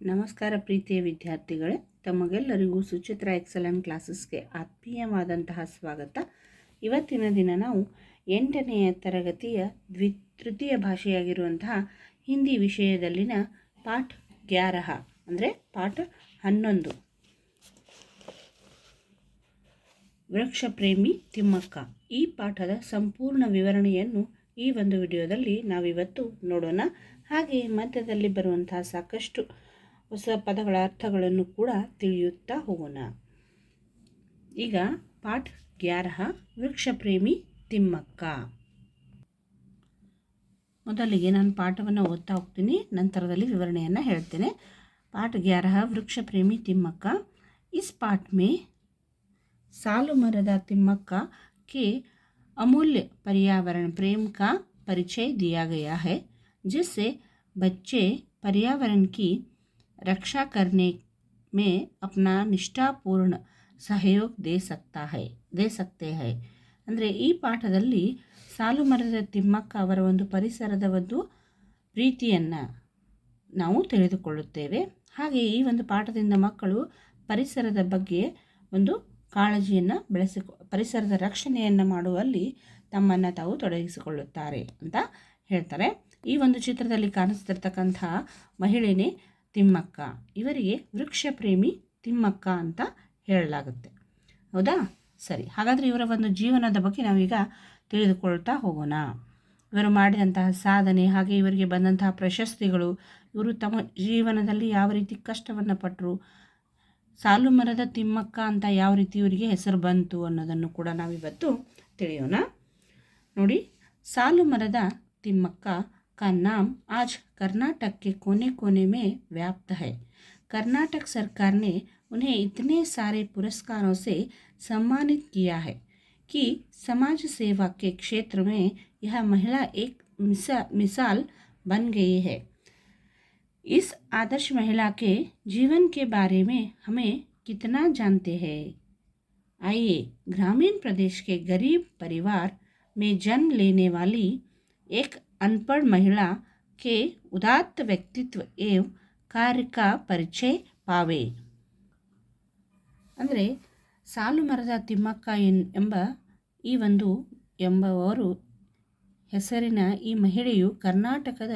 ನಮಸ್ಕಾರ ಪ್ರೀತಿಯ ವಿದ್ಯಾರ್ಥಿಗಳೇ, ತಮಗೆಲ್ಲರಿಗೂ ಸುಚಿತ್ರ ಎಕ್ಸಲೆಂಟ್ ಕ್ಲಾಸಸ್ಗೆ ಆತ್ಮೀಯವಾದಂತಹ ಸ್ವಾಗತ. ಇವತ್ತಿನ ದಿನ ನಾವು ಎಂಟನೆಯ ತರಗತಿಯ ದ್ವಿ, ತೃತೀಯ ಭಾಷೆಯಾಗಿರುವಂತಹ ಹಿಂದಿ ವಿಷಯದಲ್ಲಿನ ಪಾಠ ಗ್ಯಾರಹ, ಅಂದರೆ ಪಾಠ ಹನ್ನೊಂದು. ವೃಕ್ಷಪ್ರೇಮಿ ತಿಮ್ಮಕ್ಕ. ಈ ಪಾಠದ ಸಂಪೂರ್ಣ ವಿವರಣೆಯನ್ನು ಈ ಒಂದು ವಿಡಿಯೋದಲ್ಲಿ ನಾವಿವತ್ತು ನೋಡೋಣ. ಹಾಗೆ ಮಧ್ಯದಲ್ಲಿ ಬರುವಂತಹ ಸಾಕಷ್ಟು ಹೊಸ ಪದಗಳ ಅರ್ಥಗಳನ್ನು ಕೂಡ ತಿಳಿಯುತ್ತಾ ಹೋಗೋಣ ಈಗ ಪಾಠ ಗ್ಯಾರಹ ವೃಕ್ಷ ಪ್ರೇಮಿ ತಿಮ್ಮಕ್ಕ ಮೊದಲಿಗೆ ನಾನು ಪಾಠವನ್ನು ಓದ್ತಾ ಹೋಗ್ತೀನಿ ನಂತರದಲ್ಲಿ ವಿವರಣೆಯನ್ನು ಹೇಳ್ತೇನೆ ಪಾಠ ಗ್ಯಾರಹ ವೃಕ್ಷ ಪ್ರೇಮಿ ತಿಮ್ಮಕ್ಕ ಇಸ್ ಪಾಠ ಮೇ सालू मरदा तिम्मक्का के अमूल्य पर्यावरण प्रेम का परिचय दिया गया है जिससे बच्चे पर्यावरण की रक्षा करने में अपना निष्ठापूर्ण ಸಹಯೋಗ ದೇ ಸಕ್ತಾ ಹೈ ದೇ ಸಕ್ತೆ ಹೈ ಅಂದರೆ ಈ ಪಾಠದಲ್ಲಿ ಸಾಲು ಮರದ ತಿಮ್ಮಕ್ಕ ಅವರ ಒಂದು ಪರಿಸರದ ಒಂದು ಪ್ರೀತಿಯನ್ನು ನಾವು ತಿಳಿದುಕೊಳ್ಳುತ್ತೇವೆ ಹಾಗೆ ಈ ಒಂದು ಪಾಠದಿಂದ ಮಕ್ಕಳು ಪರಿಸರದ ಬಗ್ಗೆ ಒಂದು ಕಾಳಜಿಯನ್ನು ಬೆಳೆಸಿಕೊ ಪರಿಸರದ ರಕ್ಷಣೆಯನ್ನು ಮಾಡುವಲ್ಲಿ ತಮ್ಮನ್ನು ತಾವು ತೊಡಗಿಸಿಕೊಳ್ಳುತ್ತಾರೆ ಅಂತ ಹೇಳ್ತಾರೆ ಈ ಒಂದು ಚಿತ್ರದಲ್ಲಿ ಕಾಣಿಸ್ತಿರ್ತಕ್ಕಂಥ ಮಹಿಳೆನೇ ತಿಮ್ಮಕ್ಕ. ಇವರಿಗೆ ವೃಕ್ಷ ಪ್ರೇಮಿ ತಿಮ್ಮಕ್ಕ ಅಂತ ಹೇಳಲಾಗುತ್ತೆ. ಹೌದಾ? ಸರಿ, ಹಾಗಾದರೆ ಇವರ ಒಂದು ಜೀವನದ ಬಗ್ಗೆ ನಾವೀಗ ತಿಳಿದುಕೊಳ್ತಾ ಹೋಗೋಣ. ಇವರು ಮಾಡಿದಂತಹ ಸಾಧನೆ ಹಾಗೆ ಇವರಿಗೆ ಬಂದಂತಹ ಪ್ರಶಸ್ತಿಗಳು, ಇವರು ತಮ್ಮ ಜೀವನದಲ್ಲಿ ಯಾವ ರೀತಿ ಕಷ್ಟವನ್ನು ಪಟ್ಟರು ಸಾಲು ಮರದ ತಿಮ್ಮಕ್ಕ ಅಂತ ಯಾವ ರೀತಿ ಇವರಿಗೆ ಹೆಸರು ಬಂತು ಅನ್ನೋದನ್ನು ಕೂಡ ನಾವಿವತ್ತು ತಿಳಿಯೋಣ. ನೋಡಿ, ಸಾಲು ಮರದ ತಿಮ್ಮಕ್ಕ का नाम आज कर्नाटक के कोने कोने में व्याप्त है। कर्नाटक सरकार ने उन्हें इतने सारे पुरस्कारों से सम्मानित किया है कि समाज सेवा के क्षेत्र में यह महिला एक मिसा, मिसाल बन गई है। इस आदर्श महिला के जीवन के बारे में हमें कितना जानते हैं? आइए ग्रामीण प्रदेश के गरीब परिवार में जन्म लेने वाली एक अनपढ़ महिला के उदात्त व्यक्तित्व एवं कार्य का परिचय पावे ಅಂದರೆ ಸಾಲು ಮರದ ತಿಮ್ಮಕ್ಕ ಎನ್ ಎಂಬ ಈ ಒಂದು ಎಂಬವರು ಹೆಸರಿನ ಈ ಮಹಿಳೆಯು ಕರ್ನಾಟಕದ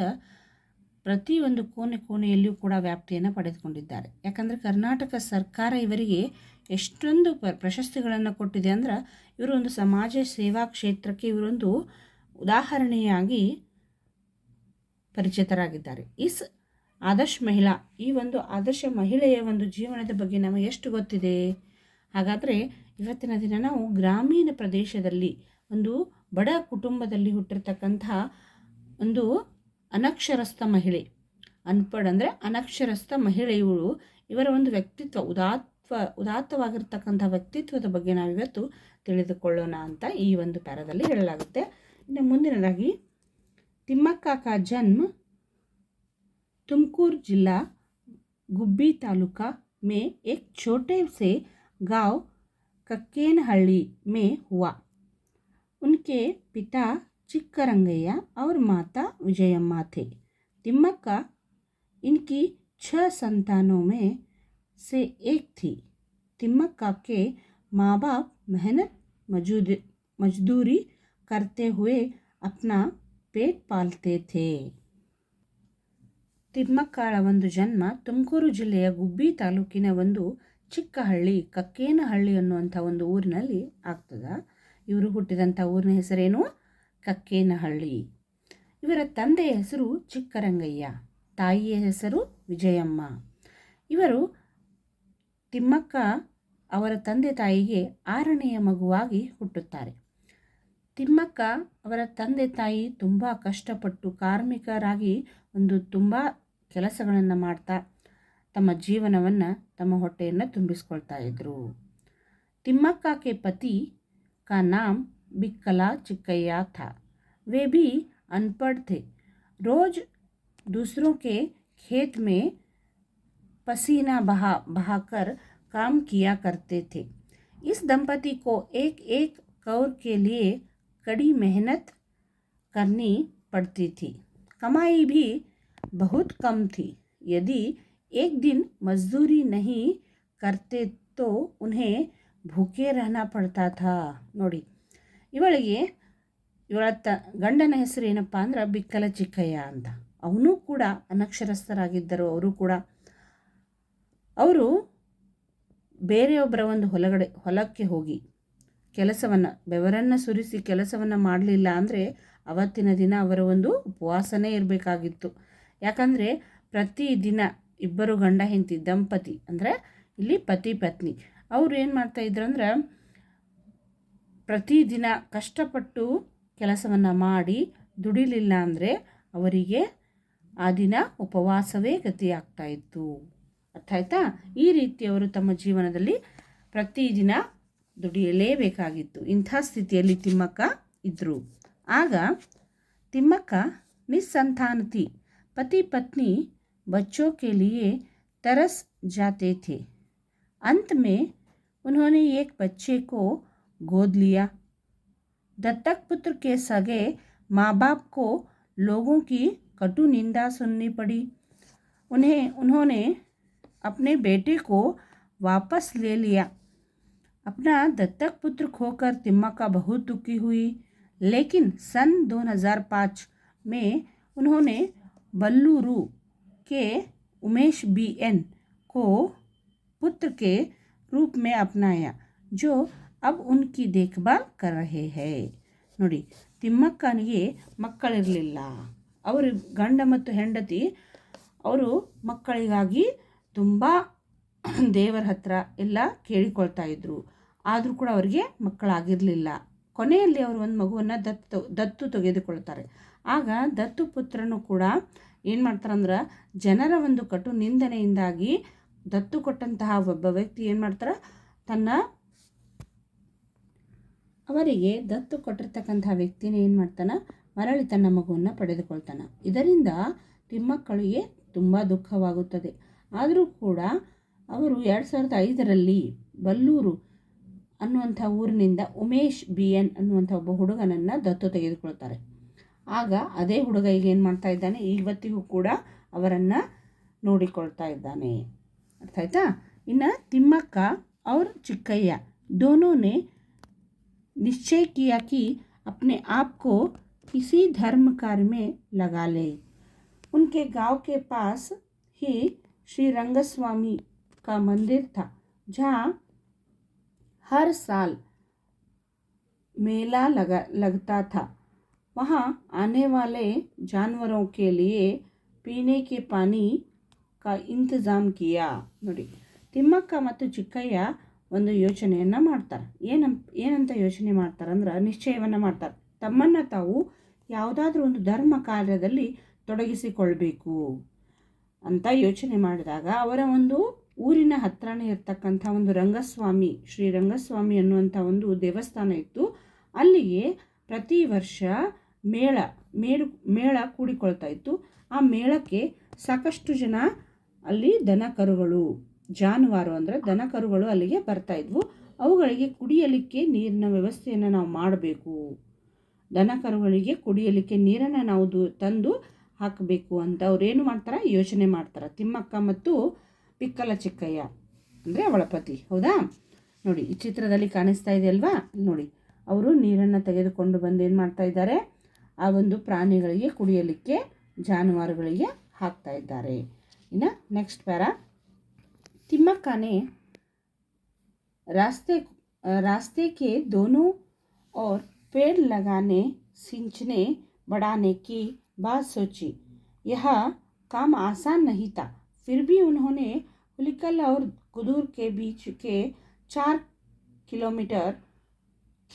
ಪ್ರತಿಯೊಂದು ಕೋಣೆ ಕೋಣೆಯಲ್ಲಿಯೂ ಕೂಡ ವ್ಯಾಪ್ತಿಯನ್ನು ಪಡೆದುಕೊಂಡಿದ್ದಾರೆ ಯಾಕಂದರೆ ಕರ್ನಾಟಕ ಸರ್ಕಾರ ಇವರಿಗೆ ಎಷ್ಟೊಂದು ಪ ಪ್ರಶಸ್ತಿಗಳನ್ನು ಕೊಟ್ಟಿದೆ ಅಂದ್ರೆ ಇವರು ಒಂದು ಸಮಾಜ ಸೇವಾ ಕ್ಷೇತ್ರಕ್ಕೆ ಇವರೊಂದು ಉದಾಹರಣೆಯಾಗಿ ಪರಿಚಿತರಾಗಿದ್ದಾರೆ. ಇಸ್ ಆದರ್ಶ ಮಹಿಳಾ, ಈ ಒಂದು ಆದರ್ಶ ಮಹಿಳೆಯ ಒಂದು ಜೀವನದ ಬಗ್ಗೆ ನಮಗೆ ಎಷ್ಟು ಗೊತ್ತಿದೆ? ಹಾಗಾದರೆ ಇವತ್ತಿನ ದಿನ ನಾವು ಗ್ರಾಮೀಣ ಪ್ರದೇಶದಲ್ಲಿ ಒಂದು ಬಡ ಕುಟುಂಬದಲ್ಲಿ ಹುಟ್ಟಿರ್ತಕ್ಕಂತಹ ಒಂದು ಅನಕ್ಷರಸ್ಥ ಮಹಿಳೆ, ಅನ್ಪಡ್ ಅಂದರೆ ಅನಕ್ಷರಸ್ಥ ಮಹಿಳೆಯು ಇವರ ಒಂದು ವ್ಯಕ್ತಿತ್ವ, ಉದಾತ್ವ, ಉದಾತ್ತವಾಗಿರ್ತಕ್ಕಂಥ ವ್ಯಕ್ತಿತ್ವದ ಬಗ್ಗೆ ನಾವಿವತ್ತು ತಿಳಿದುಕೊಳ್ಳೋಣ ಅಂತ ಈ ಒಂದು ಪ್ಯಾರದಲ್ಲಿ ಹೇಳಲಾಗುತ್ತೆ. ಇನ್ನು ಮುಂದಿನದಾಗಿ तिम्मक्का का जन्म तुमकूर जिला गुब्बी तालुका में एक छोटे से गाँव कक्केनहಳ್ಳಿ में हुआ उनके पिता चिक्करंगैया और माता विजयम्मा थे तिम्मक्का इनकी छह संतानों में से एक थी तिम्मक्का के माँ बाप मेहनत मजूद मजदूरी करते हुए अपना ಪೇಟ್ ಪಾಲ್ತೆ ಥೇ. ತಿಮ್ಮಕ್ಕಾಳ ಒಂದು ಜನ್ಮ ತುಮಕೂರು ಜಿಲ್ಲೆಯ ಗುಬ್ಬಿ ತಾಲೂಕಿನ ಒಂದು ಚಿಕ್ಕ ಹಳ್ಳಿ ಕಕ್ಕೇನಹಳ್ಳಿ ಅನ್ನುವಂಥ ಒಂದು ಊರಿನಲ್ಲಿ ಆಗ್ತದ. ಇವರು ಹುಟ್ಟಿದಂಥ ಊರಿನ ಹೆಸರೇನು? ಕಕ್ಕೇನಹಳ್ಳಿ. ಇವರ ತಂದೆಯ ಹೆಸರು ಚಿಕ್ಕರಂಗಯ್ಯ, ತಾಯಿಯ ಹೆಸರು ವಿಜಯಮ್ಮ. ಇವರು ತಿಮ್ಮಕ್ಕ ಅವರ ತಂದೆ ತಾಯಿಗೆ ಆರನೆಯ ಮಗುವಾಗಿ ಹುಟ್ಟುತ್ತಾರೆ. ತಿಮ್ಮಕ್ಕ ಅವರ ತಂದೆ ತಾಯಿ ತುಂಬ ಕಷ್ಟಪಟ್ಟು ಕಾರ್ಮಿಕರಾಗಿ ಒಂದು ತುಂಬ ಕೆಲಸಗಳನ್ನು ಮಾಡ್ತಾ ತಮ್ಮ ಜೀವನವನ್ನು ತಮ್ಮ ಹೊಟ್ಟೆಯನ್ನು ತುಂಬಿಸ್ಕೊಳ್ತಾ ಇದ್ದರು ತಿಮ್ಮಕ್ಕ ಕೆ ಪತಿ ಕಾ ನಾಮ್ ಬಿಕ್ಕಲ ಚಿಕ್ಕಯ್ಯ ಥಾ वे भी अनपढ़ थे रोज दूसरों के खेत में पसीना बहा बहाकर काम किया करते थे इस दंपति को एक एक कौर के लिए कड़ी मेहनत करनी पड़ती थी कमाई भी बहुत कम थी यदि एक दिन मजदूरी नहीं करते तो उन्हें ಭೂಕೆ रहना पड़ता था ನೋಡಿ ಇವಳಿಗೆ ಇವಳ ತ ಗಂಡನ ಹೆಸರು ಏನಪ್ಪ ಅಂದ್ರೆ ಬಿಕ್ಕಲ ಚಿಕ್ಕಯ್ಯ ಅಂತ ಅವನು ಕೂಡ ಅನಕ್ಷರಸ್ಥರಾಗಿದ್ದರು ಅವರು ಕೂಡ ಅವರು ಬೇರೆಯೊಬ್ಬರ ಒಂದು ಹೊಲಗಡೆ ಹೊಲಕ್ಕೆ ಹೋಗಿ ಕೆಲಸವನ್ನು, ಬೆವರನ್ನು ಸುರಿಸಿ ಕೆಲಸವನ್ನು ಮಾಡಲಿಲ್ಲ ಅಂದರೆ ಅವತ್ತಿನ ದಿನ ಅವರ ಒಂದು ಉಪವಾಸನೇ ಇರಬೇಕಾಗಿತ್ತು. ಯಾಕಂದರೆ ಪ್ರತಿ ದಿನ ಇಬ್ಬರು ಗಂಡ ಹೆಂಡತಿ, ದಂಪತಿ, ಅಂದರೆ ಇಲ್ಲಿ ಪತಿ ಪತ್ನಿ, ಅವರು ಏನು ಮಾಡ್ತಾಯಿದ್ರು ಅಂದ್ರೆ ಪ್ರತಿದಿನ ಕಷ್ಟಪಟ್ಟು ಕೆಲಸವನ್ನು ಮಾಡಿ ದುಡಿಲಿಲ್ಲ ಅಂದರೆ ಅವರಿಗೆ ಆ ದಿನ ಉಪವಾಸವೇ ಗತಿಯಾಗ್ತಾಯಿತ್ತು ಅರ್ಥ ಆಯ್ತಾ? ಈ ರೀತಿ ಅವರು ತಮ್ಮ ಜೀವನದಲ್ಲಿ ಪ್ರತಿದಿನ ದುಡಿಯಲೇಬೇಕಾಗಿತ್ತು ಇಂಥ ಸ್ಥಿತಿಯಲ್ಲಿ ತಿಮ್ಮಕ್ಕ ಇದ್ದರು ಆಗ ತಿಮ್ಮಕ್ಕ निसंतान थी पति पत्नी बच्चों के लिए तरस जाते थे अंत में उन्होंने एक बच्चे को गोद लिया दत्तक पुत्र के सगे माँ बाप को लोगों की कटु निंदा सुननी पड़ी उन्हें उन्होंने अपने बेटे को वापस ले लिया अपना दत्तक पुत्र खोकर तिम्मक्का बहुत दुखी हुई लेकिन सन 2005 में उन्होंने बल्लूरू के उमेश बी एन को पुत्र के रूप में अपनाया जो अब उनकी देखभाल कर रहे हैं ನೋಡಿ ತಿಮ್ಮಕ್ಕನಿಗೆ ಮಕ್ಕಳಿರಲಿಲ್ಲ ಅವರು ಗಂಡ ಮತ್ತು ಹೆಂಡತಿ ಅವರು ಮಕ್ಕಳಿಗಾಗಿ ತುಂಬ ದೇವರ ಹತ್ರ ಎಲ್ಲ ಕೇಳಿಕೊಳ್ತಾ ಇದ್ದರು ಆದರೂ ಕೂಡ ಅವರಿಗೆ ಮಕ್ಕಳಾಗಿರಲಿಲ್ಲ. ಕೊನೆಯಲ್ಲಿ ಅವರು ಒಂದು ಮಗುವನ್ನು ದತ್ತು ದತ್ತು ತೆಗೆದುಕೊಳ್ತಾರೆ. ಆಗ ದತ್ತು ಪುತ್ರನು ಕೂಡ ಏನು ಮಾಡ್ತಾರಂದ್ರೆ ಜನರ ಒಂದು ಕಟು ನಿಂದನೆಯಿಂದಾಗಿ ದತ್ತು ಕೊಟ್ಟಂತಹ ಒಬ್ಬ ವ್ಯಕ್ತಿ ಏನು ಮಾಡ್ತಾರೆ? ತನ್ನ ಅವರಿಗೆ ದತ್ತು ಕೊಟ್ಟಿರ್ತಕ್ಕಂತಹ ವ್ಯಕ್ತಿನೇ ಏನು ಮಾಡ್ತಾನೆ? ಮರಳಿ ತನ್ನ ಮಗುವನ್ನು ಪಡೆದುಕೊಳ್ತಾನೆ. ಇದರಿಂದ ತಿಮ್ಮಕ್ಕಳಿಗೆ ತುಂಬ ದುಃಖವಾಗುತ್ತದೆ. ಆದರೂ ಕೂಡ ಅವರು ಎರಡು ಸಾವಿರದ ಐದರಲ್ಲಿ ಬಲ್ಲೂರು ಅನ್ನುವಂಥ ಊರಿನಿಂದ ಉಮೇಶ್ ಬಿ ಎನ್ ಅನ್ನುವಂಥ ಒಬ್ಬ ಹುಡುಗನನ್ನು ದತ್ತು ತೆಗೆದುಕೊಳ್ತಾರೆ ಆಗ ಅದೇ ಹುಡುಗ ಈಗ ಏನು ಮಾಡ್ತಾ ಇದ್ದಾನೆ ಇವತ್ತಿಗೂ ಕೂಡ ಅವರನ್ನು ನೋಡಿಕೊಳ್ತಾ ಇದ್ದಾನೆ ಅರ್ಥ ಆಯ್ತಾ ಇನ್ನು ತಿಮ್ಮಕ್ಕ ಅವ್ರ ಚಿಕ್ಕಯ್ಯ दोनों ने निश्चय किया कि अपने आप को किसी धर्म कार्य में लगा ले उनके गांव के पास ही श्री रंगस्वामी का मंदिर था जहाँ हर साल मेला लगा लगता था वहाँ आने वाले जानवरों के लिए पीने के पानी का ಇಂತಜಾಮ್ ಕಿಯಾ ನೋಡಿ ತಿಮ್ಮಕ್ಕ ಮತ್ತು ಚಿಕ್ಕಯ್ಯ ಒಂದು ಯೋಚನೆಯನ್ನು ಮಾಡ್ತಾರೆ ಏನ ಏನಂತ ಯೋಚನೆ ಮಾಡ್ತಾರೆ ಅಂದ್ರೆ ನಿಶ್ಚಯವನ್ನು ಮಾಡ್ತಾರೆ ತಮ್ಮನ್ನು ತಾವು ಯಾವುದಾದ್ರೂ ಒಂದು ಧರ್ಮ ಕಾರ್ಯದಲ್ಲಿ ತೊಡಗಿಸಿಕೊಳ್ಬೇಕು ಅಂತ ಯೋಚನೆ ಮಾಡಿದಾಗ ಅವರ ಒಂದು ಊರಿನ ಹತ್ರನೇ ಇರ್ತಕ್ಕಂಥ ಒಂದು ರಂಗಸ್ವಾಮಿ, ಶ್ರೀ ರಂಗಸ್ವಾಮಿ ಅನ್ನುವಂಥ ಒಂದು ದೇವಸ್ಥಾನ ಇತ್ತು. ಅಲ್ಲಿಗೆ ಪ್ರತಿ ವರ್ಷ ಮೇಳ ಮೇಳು ಮೇಳ ಕೂಡಿಕೊಳ್ತಾ ಇತ್ತು. ಆ ಮೇಳಕ್ಕೆ ಸಾಕಷ್ಟು ಜನ ಅಲ್ಲಿ ದನ ಕರುಗಳು ಜಾನುವಾರು ಅಂದರೆ ದನ ಕರುಗಳು ಅಲ್ಲಿಗೆ ಬರ್ತಾ ಇದ್ವು. ಅವುಗಳಿಗೆ ಕುಡಿಯಲಿಕ್ಕೆ ನೀರಿನ ವ್ಯವಸ್ಥೆಯನ್ನು ನಾವು ಮಾಡಬೇಕು. ದನ ಕರುಗಳಿಗೆ ಕುಡಿಯಲಿಕ್ಕೆ ನೀರನ್ನು ನಾವು ತಂದು ಹಾಕಬೇಕು ಅಂತ ಅವ್ರೇನು ಮಾಡ್ತಾರೆ? ಯೋಚನೆ ಮಾಡ್ತಾರೆ. ತಿಮ್ಮಕ್ಕ ಮತ್ತು ಪಿಕ್ಕಲ ಚಿಕ್ಕಯ್ಯ ಅಂದರೆ ಅವಳ ಪತಿ ಹೌದಾ ನೋಡಿ ಈ ಚಿತ್ರದಲ್ಲಿ ಕಾಣಿಸ್ತಾ ಇದೆ ಅಲ್ವಾ ನೋಡಿ ಅವರು ನೀರನ್ನು ತೆಗೆದುಕೊಂಡು ಬಂದು ಏನು ಮಾಡ್ತಾ ಇದ್ದಾರೆ ಆ ಒಂದು ಪ್ರಾಣಿಗಳಿಗೆ ಕುಡಿಯಲಿಕ್ಕೆ ಜಾನುವಾರುಗಳಿಗೆ ಹಾಕ್ತಾ ಇದ್ದಾರೆ ಇನ್ನು ನೆಕ್ಸ್ಟ್ ಪ್ಯಾರ तिम्मक्का ने रास्ते रास्ते के दोनों ओर पेड़ लगाने सिंचने बढ़ाने की बात सोची यह काम आसान नहीं था फिर भी उन्होंने हुलिकल और कुदूर के बीच के चार किलोमीटर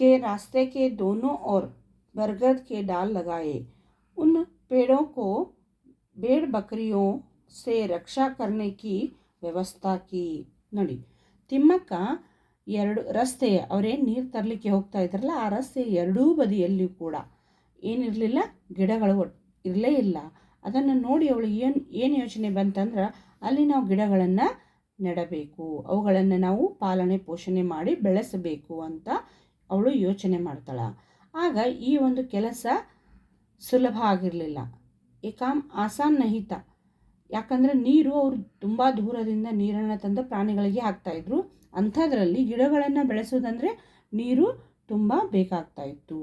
के रास्ते के दोनों ओर बरगद के डाल लगाए उन पेड़ों को भेड़ बकरियों से रक्षा करने की ವ್ಯವಸ್ಥಾ ಕಿ ನೋಡಿ ತಿಮ್ಮಕ್ಕ ಎರಡು ರಸ್ತೆ ಅವರೇನು ನೀರು ತರಲಿಕ್ಕೆ ಹೋಗ್ತಾ ಇದ್ರಲ್ಲ ಆ ರಸ್ತೆ ಎರಡೂ ಬದಿಯಲ್ಲಿಯೂ ಕೂಡ ಏನಿರಲಿಲ್ಲ ಗಿಡಗಳು ಇರಲೇ ಇಲ್ಲ ಅದನ್ನು ನೋಡಿ ಅವಳು ಏನು ಏನು ಯೋಚನೆ ಬಂತಂದ್ರೆ ಅಲ್ಲಿ ನಾವು ಗಿಡಗಳನ್ನು ನೆಡಬೇಕು. ಅವುಗಳನ್ನು ನಾವು ಪಾಲನೆ, ಪೋಷಣೆ ಮಾಡಿ ಬೆಳೆಸಬೇಕು ಅಂತ ಅವಳು ಯೋಚನೆ ಮಾಡ್ತಾಳೆ. ಆಗ ಈ ಒಂದು ಕೆಲಸ ಸುಲಭ ಆಗಿರಲಿಲ್ಲ. ಏಕಾಮ್ ಕಾಮ್ ಆಸಾನ್ ನಹಿತ. ಯಾಕಂದರೆ ನೀರು ಅವರು ತುಂಬ ದೂರದಿಂದ ನೀರನ್ನು ತಂದು ಪ್ರಾಣಿಗಳಿಗೆ ಹಾಕ್ತಾಯಿದ್ರು ಅಂಥದ್ರಲ್ಲಿ ಗಿಡಗಳನ್ನು ಬೆಳೆಸೋದಂದರೆ ನೀರು ತುಂಬ ಬೇಕಾಗ್ತಾ ಇತ್ತು.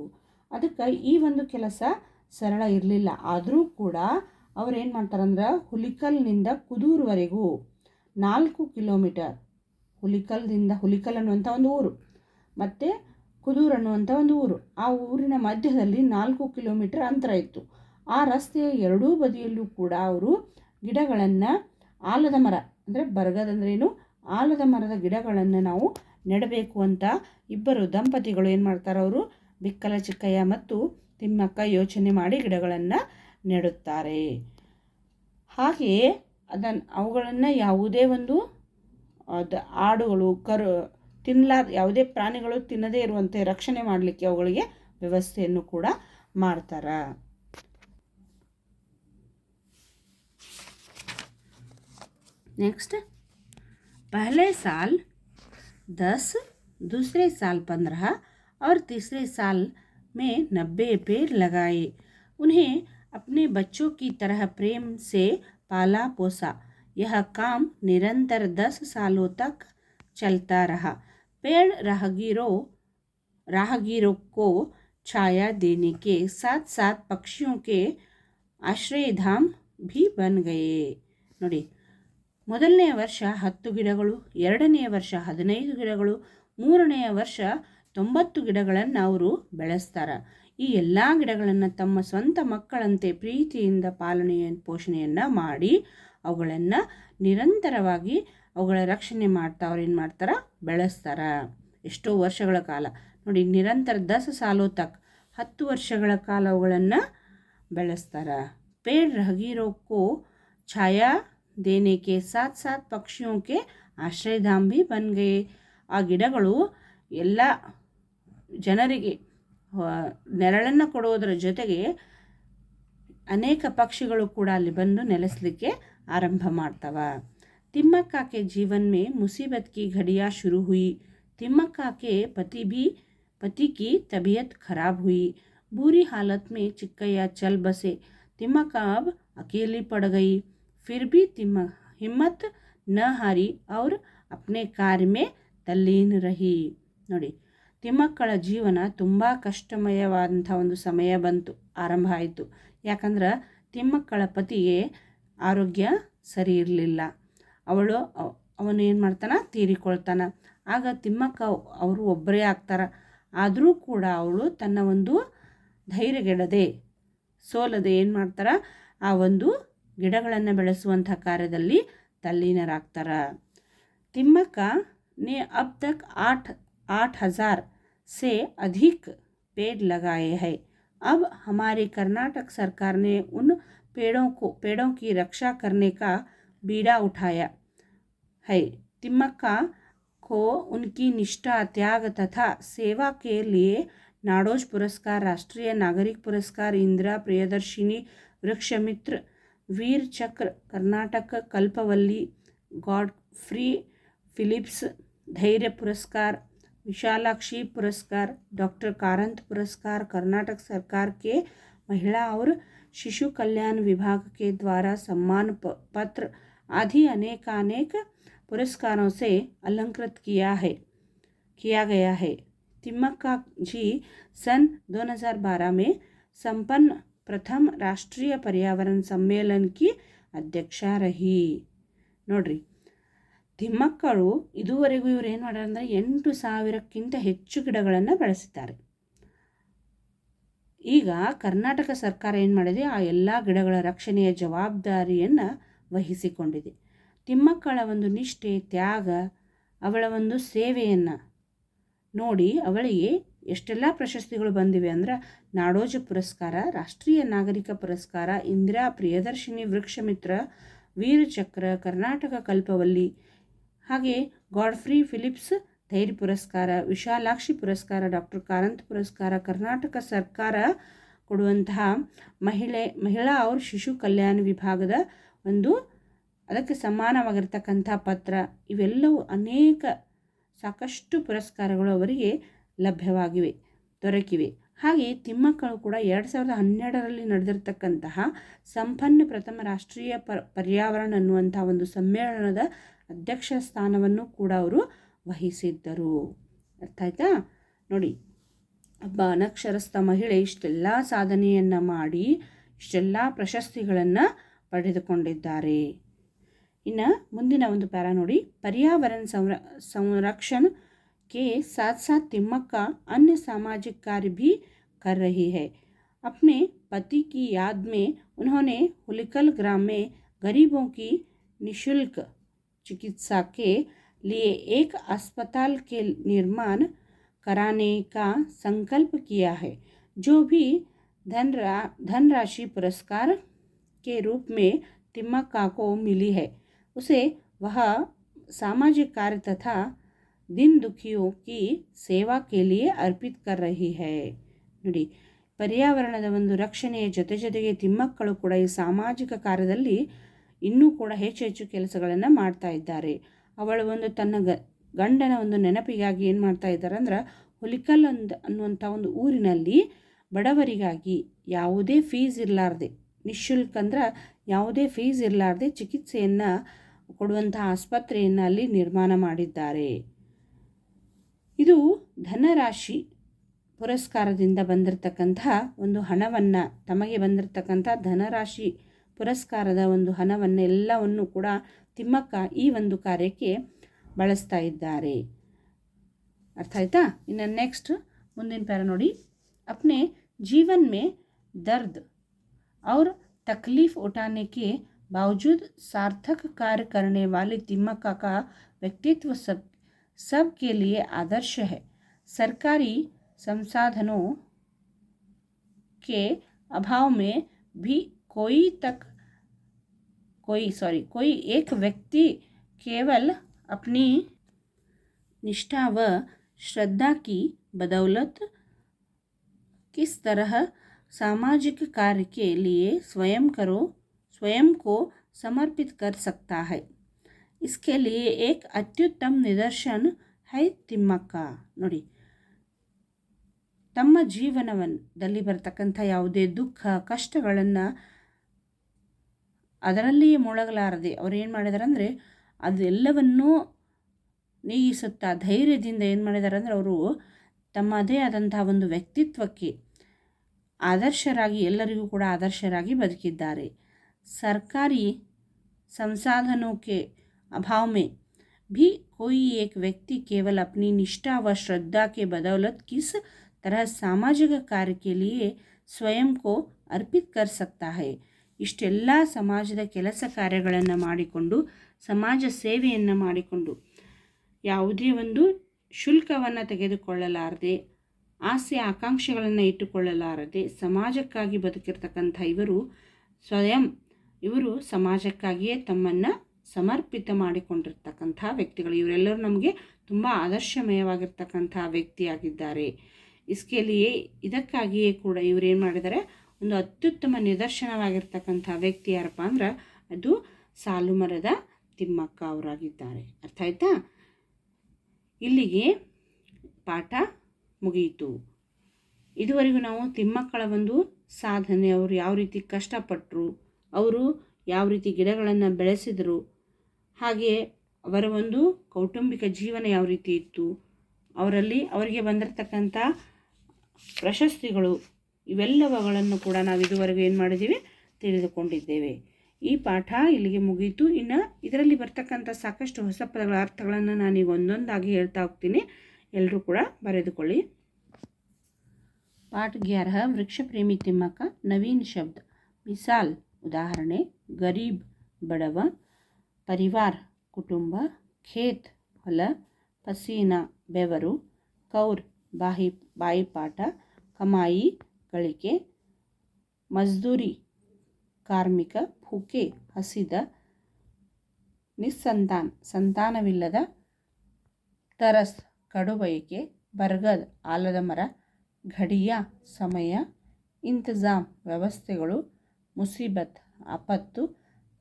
ಅದಕ್ಕೆ ಈ ಒಂದು ಕೆಲಸ ಸರಳ ಇರಲಿಲ್ಲ. ಆದರೂ ಕೂಡ ಅವ್ರು ಏನು ಮಾಡ್ತಾರಂದ್ರೆ ಹುಲಿಕಲ್ನಿಂದ ಕುದೂರ್ವರೆಗೂ ನಾಲ್ಕು ಕಿಲೋಮೀಟರ್ ಹುಲಿಕಲ್ದಿಂದ ಹುಲಿಕಲ್ ಅನ್ನುವಂಥ ಒಂದು ಊರು, ಮತ್ತು ಕುದೂರು ಅನ್ನುವಂಥ ಒಂದು ಊರು. ಆ ಊರಿನ ಮಧ್ಯದಲ್ಲಿ ನಾಲ್ಕು ಕಿಲೋಮೀಟರ್ ಅಂತರ ಇತ್ತು. ಆ ರಸ್ತೆಯ ಎರಡೂ ಬದಿಯಲ್ಲೂ ಕೂಡ ಅವರು ಗಿಡಗಳನ್ನು ಆಲದ ಮರ, ಅಂದರೆ ಬರಗದಂದ್ರೇನು ಆಲದ ಮರದ ಗಿಡಗಳನ್ನು ನಾವು ನೆಡಬೇಕು ಅಂತ ಇಬ್ಬರು ದಂಪತಿಗಳು ಏನು ಮಾಡ್ತಾರೆ ಅವರು, ಬಿಕ್ಕಲ ಚಿಕ್ಕಯ್ಯ ಮತ್ತು ತಿಮ್ಮಕ್ಕ ಯೋಚನೆ ಮಾಡಿ ಗಿಡಗಳನ್ನು ನೆಡುತ್ತಾರೆ ಹಾಗೆಯೇ ಅದನ್ನು ಅವುಗಳನ್ನು ಯಾವುದೇ ಒಂದು ಅದು ಆಡುಗಳು ಕರು ತಿನ್ನಲಾರ ಯಾವುದೇ ಪ್ರಾಣಿಗಳು ತಿನ್ನದೇ ಇರುವಂತೆ ರಕ್ಷಣೆ ಮಾಡಲಿಕ್ಕೆ ಅವುಗಳಿಗೆ ವ್ಯವಸ್ಥೆಯನ್ನು ಕೂಡ ಮಾಡ್ತಾರೆ नेक्स्ट पहले साल दस दूसरे साल पंद्रह और तीसरे साल में नब्बे पेड़ लगाए उन्हें अपने बच्चों की तरह प्रेम से पाला पोसा यह काम निरंतर दस सालों तक चलता रहा पेड़ राहगीरों राहगीरों को छाया देने के साथ साथ पक्षियों के ಆಶ್ರಯಧಾಮ್ ಭಿ ಬನ್ ಗಯೇ ನೋಡಿ ಮೊದಲನೆಯ ವರ್ಷ ಹತ್ತು ಗಿಡಗಳು ಎರಡನೆಯ ವರ್ಷ ಹದಿನೈದು ಗಿಡಗಳು ಮೂರನೆಯ ವರ್ಷ ತೊಂಬತ್ತು ಗಿಡಗಳನ್ನು ಅವರು ಬೆಳೆಸ್ತಾರೆ. ಈ ಎಲ್ಲ ಗಿಡಗಳನ್ನು ತಮ್ಮ ಸ್ವಂತ ಮಕ್ಕಳಂತೆ ಪ್ರೀತಿಯಿಂದ ಪಾಲನೆಯ ಪೋಷಣೆಯನ್ನು ಮಾಡಿ ಅವುಗಳನ್ನು ನಿರಂತರವಾಗಿ ಅವುಗಳ ರಕ್ಷಣೆ ಮಾಡ್ತಾ ಅವ್ರು ಏನು ಮಾಡ್ತಾರೆ? ಬೆಳೆಸ್ತಾರೆ. ಎಷ್ಟೋ ವರ್ಷಗಳ ಕಾಲ. ನೋಡಿ, ನಿರಂತರ ದಸ ಸಾಲು ತಕ್ ಹತ್ತು ವರ್ಷಗಳ ಕಾಲ ಅವುಗಳನ್ನು ಬೆಳೆಸ್ತಾರೆ. ಪೇಡ್ ಹಗಿರೋಕ್ಕೋ, ಛಾಯಾ, ದೇನೆಕೆ, ಸಾತ್ ಸಾತ್ ಪಕ್ಷಿಯೋಕೆ ಆಶ್ರಯಧಾಂಬಿ ಬನ್ಗೆ, ಆ ಗಿಡಗಳು ಎಲ್ಲ ಜನರಿಗೆ ನೆರಳನ್ನು ಕೊಡೋದರ ಜೊತೆಗೆ ಅನೇಕ ಪಕ್ಷಿಗಳು ಕೂಡ ಅಲ್ಲಿ ಬಂದು ನೆಲೆಸಲಿಕ್ಕೆ ಆರಂಭ ಮಾಡ್ತವ तिम्मक्का के जीवन में मुसीबत की घड़ियाँ शुरू हुई तिम्मक्का के पति भी पति की तबीयत खराब हुई बुरी हालत में चिक्कैया चल बसे तिम्मक्का अब अकेली पड़ गई फिर भी तिम्म हिम्मत न हारी और अपने कार्य में ತಲ್ಲೀನ ರಹಿ ನೋಡಿ ತಿಮ್ಮಕ್ಕಳ ಜೀವನ ತುಂಬ ಕಷ್ಟಮಯವಾದಂಥ ಒಂದು ಸಮಯ ಬಂತು, ಆರಂಭ ಆಯಿತು. ಯಾಕಂದ್ರೆ ತಿಮ್ಮಕ್ಕಳ ಪತಿಗೆ ಆರೋಗ್ಯ ಸರಿ ಇರಲಿಲ್ಲ. ಅವಳು ಅವನು ಏನು ಮಾಡ್ತಾನೆ? ತೀರಿಕೊಳ್ತಾನೆ. ಆಗ ತಿಮ್ಮಕ್ಕ ಅವರು ಒಬ್ಬರೇ ಆಗ್ತಾರೆ. ಆದರೂ ಕೂಡ ಅವಳು ತನ್ನ ಒಂದು ಧೈರ್ಯಗೆಡದೆ, ಸೋಲದೆ ಏನು ಮಾಡ್ತಾರೆ? ಆ ಒಂದು ಗಿಡಗಳನ್ನು ಬೆಳೆಸುವಂಥ ಕಾರ್ಯದಲ್ಲಿ ತಲ್ಲೀನರಾಗ್ತಾರೆ. ತಿಮ್ಮಕ್ಕ ನೀ ಅಬ್ ತಕ್ ಆಟ್ ಆಟ್ ಹಜಾರ್ से अधिक पेड़ लगाए हैं। अब हमारे कर्नाटक सरकार ने उन पेड़ों को, पेड़ों की रक्षा करने का बीड़ा उठाया है। तिम्मक्का को उनकी निष्ठा, त्याग तथा सेवा के लिए नाडोज पुरस्कार, राष्ट्रीय नागरिक पुरस्कार, Indira Priyadarshini Vrikshamitra, Vir Chakra, Karnataka Kalpavalli Godfrey Phillips, धैर्य पुरस्कार विशालाक्षी पुरस्कार, डॉक्टर कारंत पुरस्कार, कर्नाटक सरकार के महिला और शिशु कल्याण विभाग के द्वारा सम्मान पत्र आदि अनेकानेक पुरस्कारों से अलंकृत किया है, किया गया है। तिम्मक्का जी सन 2012 में संपन्न प्रथम राष्ट्रीय पर्यावरण सम्मेलन की अध्यक्षा रही। नोड्री ತಿಮ್ಮಕ್ಕಳು ಇದುವರೆಗೂ ಇವರು ಏನು ಮಾಡ್ಯಾರ ಅಂದರೆ ಎಂಟು ಸಾವಿರಕ್ಕಿಂತ ಹೆಚ್ಚು ಗಿಡಗಳನ್ನು ಬೆಳೆಸಿದ್ದಾರೆ. ಈಗ ಕರ್ನಾಟಕ ಸರ್ಕಾರ ಏನು ಮಾಡಿದೆ? ಆ ಎಲ್ಲ ಗಿಡಗಳ ರಕ್ಷಣೆಯ ಜವಾಬ್ದಾರಿಯನ್ನು ವಹಿಸಿಕೊಂಡಿದೆ. ತಿಮ್ಮಕ್ಕಳ ಒಂದು ನಿಷ್ಠೆ, ತ್ಯಾಗ, ಅವಳ ಒಂದು ಸೇವೆಯನ್ನು ನೋಡಿ ಅವಳಿಗೆ ಎಷ್ಟೆಲ್ಲ ಪ್ರಶಸ್ತಿಗಳು ಬಂದಿವೆ ಅಂದ್ರೆ ನಾಡೋಜ ಪುರಸ್ಕಾರ, ರಾಷ್ಟ್ರೀಯ ನಾಗರಿಕ ಪುರಸ್ಕಾರ, ಇಂದಿರಾ ಪ್ರಿಯದರ್ಶಿನಿ ವೃಕ್ಷಮಿತ್ರ, ವೀರಚಕ್ರ, ಕರ್ನಾಟಕ ಕಲ್ಪವಲ್ಲಿ ಹಾಗೆ ಗಾಡ್ಫ್ರಿ ಫಿಲಿಪ್ಸ್ ಧೈರ್ಯ ಪುರಸ್ಕಾರ, ವಿಶಾಲಾಕ್ಷಿ ಪುರಸ್ಕಾರ, ಡಾಕ್ಟರ್ ಕಾರಂತ್ ಪುರಸ್ಕಾರ, ಕರ್ನಾಟಕ ಸರ್ಕಾರ ಕೊಡುವಂತಹ ಮಹಿಳೆ, ಮಹಿಳಾ ಅವ್ರ ಶಿಶು ಕಲ್ಯಾಣ ವಿಭಾಗದ ಒಂದು ಅದಕ್ಕೆ ಸಮಾನವಾಗಿರ್ತಕ್ಕಂಥ ಪತ್ರ. ಇವೆಲ್ಲವೂ ಅನೇಕ ಸಾಕಷ್ಟು ಪುರಸ್ಕಾರಗಳು ಅವರಿಗೆ ಲಭ್ಯವಾಗಿವೆ, ದೊರಕಿವೆ. ಹಾಗೆ ತಿಮ್ಮಕ್ಕಳು ಕೂಡ ಎರಡು ಸಾವಿರದ ಹನ್ನೆರಡರಲ್ಲಿ ನಡೆದಿರ್ತಕ್ಕಂತಹ ಸಂಪನ್ನ ಪ್ರಥಮ ರಾಷ್ಟ್ರೀಯ ಪರ್ಯಾವರಣ ಅನ್ನುವಂಥ ಒಂದು ಸಮ್ಮೇಳನದ ಅಧ್ಯಕ್ಷ ಸ್ಥಾನವನ್ನು ಕೂಡ ಅವರು ವಹಿಸಿದ್ದರು ಅರ್ಥ ಆಯ್ತಾ ನೋಡಿ ಒಬ್ಬ ಅನಕ್ಷರಸ್ಥ ಮಹಿಳೆ ಇಷ್ಟೆಲ್ಲ ಸಾಧನೆಯನ್ನು ಮಾಡಿ ಇಷ್ಟೆಲ್ಲ ಪ್ರಶಸ್ತಿಗಳನ್ನು ಪಡೆದುಕೊಂಡಿದ್ದಾರೆ ಇನ್ನು ಮುಂದಿನ ಒಂದು ಪ್ಯಾರ ನೋಡಿ पर्यावरण संर संरक्षण के साथ साथ तिम्मक्का अन्य सामाजिक कार्य भी कर रही है अपने पति की याद में उन्होंने हुलिकल ग्राम में गरीबों की निशुल्क चिकित्सा के लिए एक अस्पताल के निर्माण कराने का संकल्प किया है जो भी धन रा धनराशि पुरस्कार के रूप में तिम्मक्का को मिली है उसे वह सामाजिक कार्य तथा दिन दुखियों की ಸೇವಾ के लिए अर्पित कर रही है ನೋಡಿ ಪರ್ಯಾವರಣದ ಒಂದು ರಕ್ಷಣೆಯ ಜೊತೆ ಜೊತೆಗೆ ತಿಮ್ಮಕ್ಕಳು ಕೂಡ ಈ ಸಾಮಾಜಿಕ ಕಾರ್ಯದಲ್ಲಿ ಇನ್ನೂ ಕೂಡ ಹೆಚ್ಚು ಹೆಚ್ಚು ಕೆಲಸಗಳನ್ನು ಮಾಡ್ತಾ ಇದ್ದಾರೆ. ಅವಳು ಒಂದು ತನ್ನ ಗಂಡನ ಒಂದು ನೆನಪಿಗಾಗಿ ಏನು ಮಾಡ್ತಾ ಇದ್ದಾರೆ ಅಂದ್ರೆ ಹುಲಿಕಲ್ ಅಂದ್ ಅನ್ನುವಂಥ ಒಂದು ಊರಿನಲ್ಲಿ ಬಡವರಿಗಾಗಿ ಯಾವುದೇ ಫೀಸ್ ಇರಲಾರ್ದೆ, ನಿಶುಲ್ಕ ಅಂದ್ರೆ ಯಾವುದೇ ಫೀಸ್ ಇರಲಾರ್ದೆ ಚಿಕಿತ್ಸೆಯನ್ನು ಕೊಡುವಂಥ ಆಸ್ಪತ್ರೆಯನ್ನು ಅಲ್ಲಿ ನಿರ್ಮಾಣ ಮಾಡಿದ್ದಾರೆ. ಇದು ಧನರಾಶಿ ಪುರಸ್ಕಾರದಿಂದ ಬಂದಿರತಕ್ಕಂತಹ ಒಂದು ಹಣವನ್ನು ತಮಗೆ ಬಂದಿರತಕ್ಕಂಥ ಧನರಾಶಿ ಪುರಸ್ಕಾರದ ಒಂದು ಹಣವನ್ನು ಎಲ್ಲವನ್ನು ಕೂಡ ತಿಮ್ಮಕ್ಕ ಈ ಒಂದು ಕಾರ್ಯಕ್ಕೆ ಬಳಸ್ತಾ ಇದ್ದಾರೆ ಅರ್ಥ ಆಯ್ತಾ ಇನ್ನು ನೆಕ್ಸ್ಟ್ ಮುಂದಿನ ಪ್ಯಾರ ನೋಡಿ अपने जीवन में दर्द और तकलीफ उठाने के बावजूद सार्थक कार्य करने वाले तिम्मक्का का व्यक्तित्व सब सब के लिए आदर्श है सरकारी संसाधनों के अभाव में भी कोई तक कोई सॉरी कोई एक व्यक्ति केवल अपनी निष्ठा व श्रद्धा की बदौलत किस तरह सामाजिक कार्य के लिए स्वयं करो स्वयं को समर्पित कर सकता है इसके लिए एक अत्युत्तम निदर्शन है ತಿಮ್ಮಕ್ಕ ನೋಡಿ ತಮ್ಮ ಜೀವನವನ್ನಲ್ಲಿ ಬರ್ತಕ್ಕಂಥ ಯಾವುದೇ ದುಃಖ ಕಷ್ಟಗಳನ್ನು ಅದರಲ್ಲಿಯೇ ಮುಳುಗಲಾರದೆ ಅವ್ರು ಏನು ಮಾಡಿದಾರೆ ಅಂದರೆ ಅದೆಲ್ಲವನ್ನೂ ನೀಗಿಸುತ್ತಾ ಧೈರ್ಯದಿಂದ ಏನು ಮಾಡಿದ್ದಾರೆ ಅಂದರೆ ಅವರು ತಮ್ಮದೇ ಆದಂತಹ ಒಂದು ವ್ಯಕ್ತಿತ್ವಕ್ಕೆ ಆದರ್ಶರಾಗಿ ಎಲ್ಲರಿಗೂ ಕೂಡ ಆದರ್ಶರಾಗಿ ಬದುಕಿದ್ದಾರೆ ಸರ್ಕಾರಿ संसाधनों के अभाव में भी कोई एक व्यक्ति केवल अपनी निष्ठा व श्रद्धा के बदौलत किस तरह सामाजिक कार्य के लिए ಸ್ವಯಂ ಕೋ ಅರ್ಪಿತ್ ಕರ್ ಸಕ್ತಾ ಹೈ ಇಷ್ಟೆಲ್ಲ ಸಮಾಜದ ಕೆಲಸ ಕಾರ್ಯಗಳನ್ನು ಮಾಡಿಕೊಂಡು, ಸಮಾಜ ಸೇವೆಯನ್ನು ಮಾಡಿಕೊಂಡು, ಯಾವುದೇ ಒಂದು ಶುಲ್ಕವನ್ನು ತೆಗೆದುಕೊಳ್ಳಲಾರದೆ, ಆಸೆ ಆಕಾಂಕ್ಷೆಗಳನ್ನು ಇಟ್ಟುಕೊಳ್ಳಲಾರದೆ ಸಮಾಜಕ್ಕಾಗಿ ಬದುಕಿರ್ತಕ್ಕಂಥ ಇವರು ಸ್ವಯಂ ಇವರು ಸಮಾಜಕ್ಕಾಗಿಯೇ ತಮ್ಮನ್ನು ಸಮರ್ಪಿತ ಮಾಡಿಕೊಂಡಿರ್ತಕ್ಕಂಥ ವ್ಯಕ್ತಿಗಳು. ಇವರೆಲ್ಲರೂ ನಮಗೆ ತುಂಬ ಆದರ್ಶಮಯವಾಗಿರ್ತಕ್ಕಂಥ ವ್ಯಕ್ತಿಯಾಗಿದ್ದಾರೆ. ಇಸ್ಕೆಲಿಯೇ ಇದಕ್ಕಾಗಿಯೇ ಕೂಡ ಇವರೇನು ಮಾಡಿದ್ದಾರೆ? ಒಂದು ಅತ್ಯುತ್ತಮ ನಿದರ್ಶನವಾಗಿರ್ತಕ್ಕಂಥ ವ್ಯಕ್ತಿ ಯಾರಪ್ಪ ಅಂದ್ರೆ ಅದು ಸಾಲುಮರದ ತಿಮ್ಮಕ್ಕ ಅವರಾಗಿದ್ದಾರೆ. ಅರ್ಥ ಆಯ್ತಾ? ಇಲ್ಲಿಗೆ ಪಾಠ ಮುಗಿಯಿತು. ಇದುವರೆಗೂ ನಾವು ತಿಮ್ಮಕ್ಕಳ ಒಂದು ಸಾಧನೆ, ಅವರು ಯಾವ ರೀತಿ ಕಷ್ಟಪಟ್ಟರು ಅವರು ಯಾವ ರೀತಿ ಗಿಡಗಳನ್ನು ಬೆಳೆಸಿದರು, ಹಾಗೆ ಅವರ ಒಂದು ಕೌಟುಂಬಿಕ ಜೀವನ ಯಾವ ರೀತಿ ಇತ್ತು, ಅವರಲ್ಲಿ ಅವರಿಗೆ ಬಂದಿರತಕ್ಕಂಥ ಪ್ರಶಸ್ತಿಗಳು ಇವೆಲ್ಲವುಗಳನ್ನು ಕೂಡ ನಾವು ಇದುವರೆಗೂ ಏನು ಮಾಡಿದ್ದೀವಿ? ತಿಳಿದುಕೊಂಡಿದ್ದೇವೆ. ಈ ಪಾಠ ಇಲ್ಲಿಗೆ ಮುಗೀತು. ಇನ್ನು ಇದರಲ್ಲಿ ಬರ್ತಕ್ಕಂಥ ಸಾಕಷ್ಟು ಹೊಸ ಪದಗಳ ಅರ್ಥಗಳನ್ನು ನಾನೀಗ ಒಂದೊಂದಾಗಿ ಹೇಳ್ತಾ ಹೋಗ್ತೀನಿ. ಎಲ್ಲರೂ ಕೂಡ ಬರೆದುಕೊಳ್ಳಿ. ಪಾಠ ಗ್ಯಾರಹ ವೃಕ್ಷ ಪ್ರೇಮಿ ತಿಮ್ಮಕ್ಕ ನವೀನ್ ಶಬ್ದ. ಮಿಸಾಲ್ ಉದಾಹರಣೆ. ಗರೀಬ್ ಬಡವ ಪರಿವಾರ್ ಕುಟುಂಬ ಖೇತ್ ಹೊಲ ಪಸೀನಾ ಬೆವರು ಕೌರ್ ಬಾಯಿ ಬಾಯಿಪಾಠ ಕಮಾಯಿ ಗಳಿಕೆ ಮಜ್ದೂರಿ ಕಾರ್ಮಿಕ ಭೂಕೆ ಹಸಿದ ನಿಸ್ಸಂತಾನ್, ಸಂತಾನವಿಲ್ಲದ ತರಸ್ ಕಡುಬಯಕೆ, ಬರ್ಗದ್ ಆಲದ ಮರ, ಘಡಿಯ ಸಮಯ, ಇಂತಜಾಮ್ ವ್ಯವಸ್ಥೆಗಳು, ಮುಸೀಬತ್, ಆಪತ್ತು,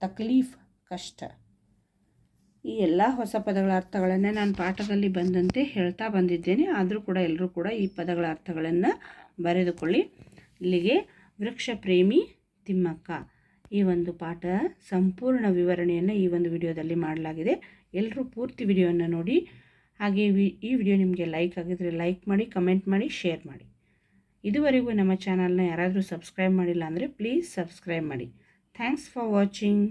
ತಕ್ಲೀಫ್, ಕಷ್ಟ. ಈ ಎಲ್ಲ ಹೊಸ ಪದಗಳ ಅರ್ಥಗಳನ್ನು ನಾನು ಪಾಠದಲ್ಲಿ ಬಂದಂತೆ ಹೇಳ್ತಾ ಬಂದಿದ್ದೇನೆ. ಆದರೂ ಕೂಡ ಎಲ್ಲರೂ ಕೂಡ ಈ ಪದಗಳ ಅರ್ಥಗಳನ್ನು ಬರೆದುಕೊಳ್ಳಿ. ಇಲ್ಲಿಗೆ ವೃಕ್ಷ ಪ್ರೇಮಿ ತಿಮ್ಮಕ್ಕ. ಈ ಒಂದು ಪಾಠ ಸಂಪೂರ್ಣ ವಿವರಣೆಯನ್ನು ಈ ಒಂದು ವಿಡಿಯೋದಲ್ಲಿ ಮಾಡಲಾಗಿದೆ. ಎಲ್ಲರೂ ಪೂರ್ತಿ ವಿಡಿಯೋವನ್ನು ನೋಡಿ. ಹಾಗೆ ವಿ, ಈ ವಿಡಿಯೋ ನಿಮಗೆ ಲೈಕ್ ಆಗಿದ್ರೆ ಲೈಕ್ ಮಾಡಿ, ಕಮೆಂಟ್ ಮಾಡಿ, ಶೇರ್ ಮಾಡಿ. ಇದುವರೆಗೂ ನಮ್ಮ ಚಾನಲ್ನ ಯಾರಾದರೂ ಸಬ್ಸ್ಕ್ರೈಬ್ ಮಾಡಿಲ್ಲ ಅಂದರೆ ಪ್ಲೀಸ್ ಸಬ್ಸ್ಕ್ರೈಬ್ ಮಾಡಿ. Thanks for watching.